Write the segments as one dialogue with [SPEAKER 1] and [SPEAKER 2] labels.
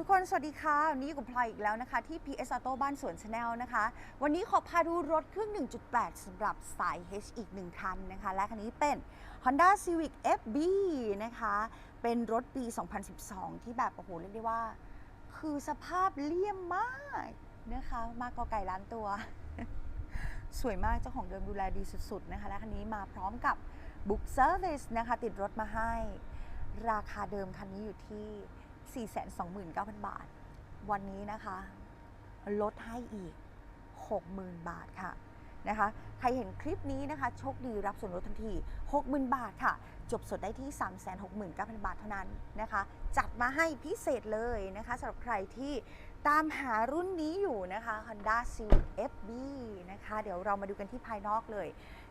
[SPEAKER 1] ทุกคน สวัสดีค่ะ วันนี้อยู่กับพลอยอีกแล้วนะคะ ที่ PS Auto บ้านสวนชาแนลนะคะ วันนี้ขอพาดูรถเครื่อง 1.8สำหรับสาย H อีกหนึ่งคันนะคะ และคันนี้เป็น Honda Civic FB นะคะ เป็นรถปี 2012 ที่แบบ โอ้โห เรียกได้ว่า คือสภาพเลี่ยมมากนะคะ มากกว่าไก่ล้านตัว สวยมากเจ้าของเดิมดูแลดีสุดๆนะคะ และคันนี้มาพร้อมกับ Book Service นะคะ ติดรถมาให้ ราคาเดิมคันนี้อยู่ที่ 429,000 บาท วันนี้นะคะ ลดให้อีก 60,000 บาทค่ะนะคะใครเห็นคลิปนี้นะคะโชคดีรับส่วนลดทันที 60,000 บาทค่ะ จบสดได้ที่ 369,000 บาทเท่านั้นนะคะ จัดมาให้พิเศษเลยนะคะสำหรับใครที่ตามหารุ่นนี้อยู่นะคะ Honda Civic FB นะคะ เดี๋ยวเรามาดูกันที่ภายนอกเลย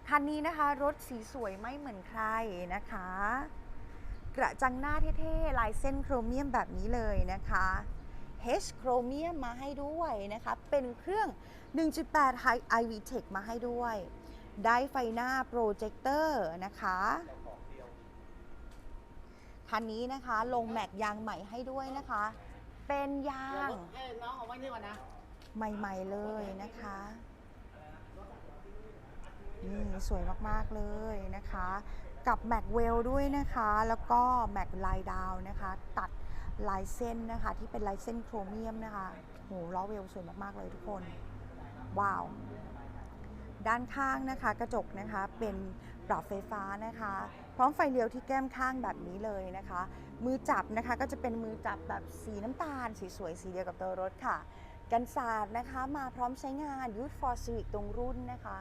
[SPEAKER 1] คันนี้นะคะ รถสีสวยไม่เหมือนใครนะคะ กระจังหน้าเท่ๆ ลายเส้นโครเมียมแบบนี้เลยนะคะ H โครเมียมมาให้ด้วยนะคะ เป็นเครื่อง 1.8 High IV Tech มาให้ด้วย ได้ไฟหน้าโปรเจคเตอร์นะคะคันนี้นะคะลงแม็กยางใหม่ให้ด้วยนะคะ เป็นยา
[SPEAKER 2] เดี๋ยว
[SPEAKER 1] ง
[SPEAKER 2] รถให้น้องเอาไว้นี่ก่อนนะ
[SPEAKER 1] ใหม่ ๆ เลยนะคะนี่สวยมากๆเลยนะคะ กับแม็กเวลด้วยนะคะ แล้วก็แม็กลายดาวนะคะ ตัดลายเส้นนะคะ ที่เป็นลายเส้นโครเมียมนะคะโหล้อเวลสวยมากๆเลยทุกคน ว้าว ด้านข้างนะคะ กระจกนะคะเป็นปรับไฟฟ้านะคะ พร้อมไฟเลี้ยวที่แก้มข้างแบบนี้เลยนะคะ มือจับนะคะก็จะเป็นมือจับแบบสีน้ำตาลสีสวยสีเดียวกับตัวรถค่ะ กันศาสตร์นะคะมาพร้อมใช้งาน Youth for Civic ตรงรุ่นนะคะ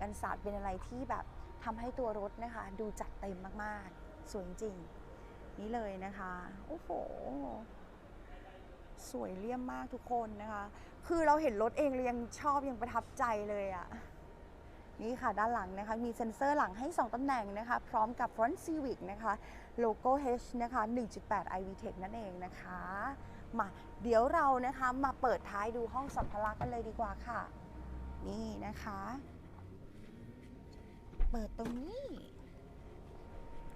[SPEAKER 1] กันศาสตร์เป็นอะไรที่แบบ ทำให้ตัวรถนะคะ ดูจัดเต็มมากๆ สวยจริง นี่เลยนะคะ โอ้โห สวยเลี่ยมมากทุกคนนะคะ คือเราเห็นรถเองเรายังชอบยังประทับใจเลยอะนี่ค่ะ ด้านหลังนะคะ มีเซ็นเซอร์หลังให้ 2ตำแหน่งนะคะ พร้อมกับ Front Civic นะคะ โลโก้ H นะคะ 1.8ivtec นั่นเองนะคะ มาเดี๋ยวเรานะคะมาเปิดท้ายดูห้องสัมภาระกันเลยดีกว่าค่ะ นี่นะคะ เปิดตรงนี้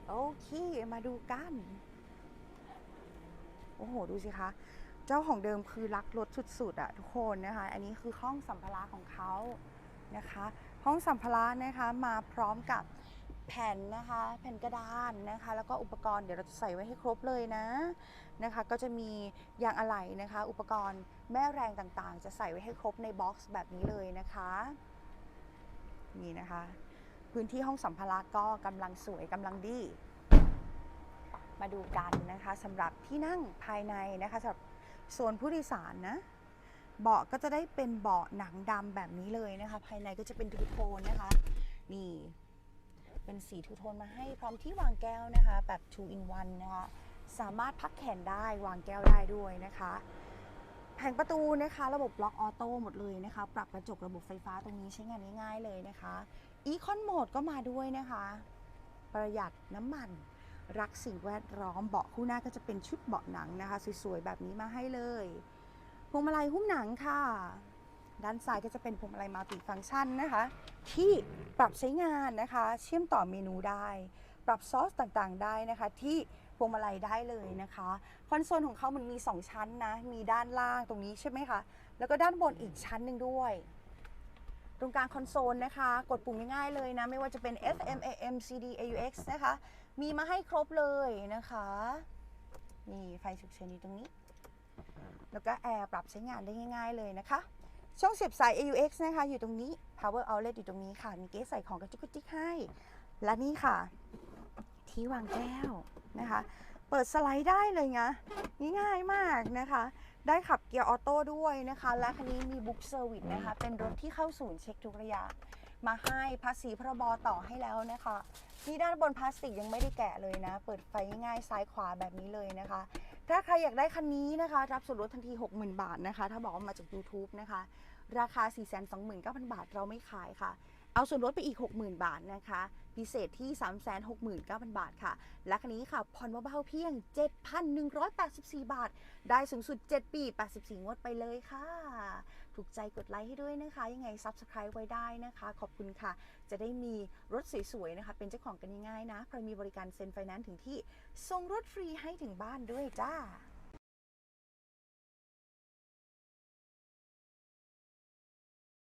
[SPEAKER 1] โอเค มาดูกัน โอ้โห ดูสิคะ เจ้าของเดิมคือรักรถสุดๆอะทุกคนนะคะ อันนี้คือห้องสัมภาระของเขานะคะ ห้องสัมภาระนะคะมาพร้อมกับแผ่นนะคะแผ่นกระดานนะคะ แล้วก็อุปกรณ์เดี๋ยวเราจะใส่ไว้ให้ครบเลยนะนะคะ ก็จะมียางอะไหล่นะคะ อุปกรณ์แม่แรงต่างๆ จะใส่ไว้ให้ครบในบ็อกซ์แบบนี้เลยนะคะ นี่นะคะ พื้นที่ห้องสัมภาระก็กำลังสวยกำลังดี มาดูกันนะคะสำหรับที่นั่งภายในนะคะสำหรับโซนผู้โดยสารนะเบาะก็จะได้เป็นเบาะหนังดำแบบนี้เลยนะคะ ภายในก็จะเป็นทูโทนนะคะ นี่เป็นสีทูโทนมาให้พร้อมที่วางแก้วนะคะ แบบ 2 in 1 นะคะ สามารถพักแขนได้วางแก้วได้ด้วยนะคะ แผงประตูนะคะ ระบบล็อกออโต้หมดเลยนะคะ ปรับกระจกระบบไฟฟ้าตรงนี้ใช้งานง่ายๆเลยนะคะอีคอนโหมดก็มาด้วยนะคะ ประหยัดน้ำมันรักสิ่งแวดล้อมเบาะคู่หน้าก็จะเป็นชุดเบาะหนังนะคะ สวยๆ แบบนี้มาให้เลยพวงมาลัยหุ้มหนังค่ะ ด้านซ้ายก็จะเป็นพวงมาลัยมัลติฟังก์ชันนะคะ ที่ปรับใช้งานนะคะ เชื่อมต่อเมนูได้ ปรับซอสต่างๆได้นะคะ ที่ พวงมาลัยได้เลยนะคะ คอนโซลของเขามันมี 2 ชั้นนะ มีด้านล่างตรงนี้ใช่ไหมคะ แล้วก็ด้านบนอีกชั้นหนึ่งด้วย ตรงกลางคอนโซลนะคะ กดปุ่มง่ายๆเลยนะ ไม่ว่าจะเป็น FM AM CD AUX นะคะ มีมาให้ครบเลยนะคะ นี่ไฟฉุกเฉินอยู่ตรงนี้ แล้วก็แอร์ปรับใช้งานได้ง่าย ๆเลยนะคะ ช่องเสียบสาย AUX นะคะ อยู่ตรงนี้ power outlet อยู่ตรงนี้ค่ะ มีเกสใส่ของกระจุกกระจิกให้ และนี่ค่ะ ที่วางแก้วนะคะ เปิดสไลด์ได้เลยนะง่ายๆมากนะคะ ได้ขับเกียร์ออโต้ด้วยนะคะ และคันนี้มีบุ๊กเซอร์วิสนะคะ เป็นรถที่เข้าศูนย์เช็คทุกระยะ มาให้ภาษีพรบต่อให้แล้วนะคะนี่ด้านบนพลาสติกยังไม่ได้แกะเลยนะ เปิดไฟง่ายๆซ้ายขวาแบบนี้เลยนะคะ ถ้าใครอยากได้คันนี้นะคะ รับส่วนลดทันที 60,000 บาทนะคะ ถ้าบอกว่ามาจาก YouTube นะคะ ราคา 429,000 บาทเราไม่ขายค่ะ เอาส่วนลดไปอีก 60,000 บาทนะคะ พิเศษที่ 369,000 บาทค่ะ และคันนี้ค่ะ ผ่อนเบาๆเพียง 7,184 บาท ได้สูงสุด 7 ปี 84 งวดไปเลยค่ะ ถูกใจกดไลค์ให้ด้วยนะคะ ยังไง Subscribe ไว้ได้นะคะ ขอบคุณค่ะ จะได้มีรถสวยๆนะคะ เป็นเจ้าของกันง่ายๆนะ เพราะมีบริการเซ็นไฟแนนซ์ถึงที่ส่งรถฟรีให้ถึงบ้านด้วยจ้า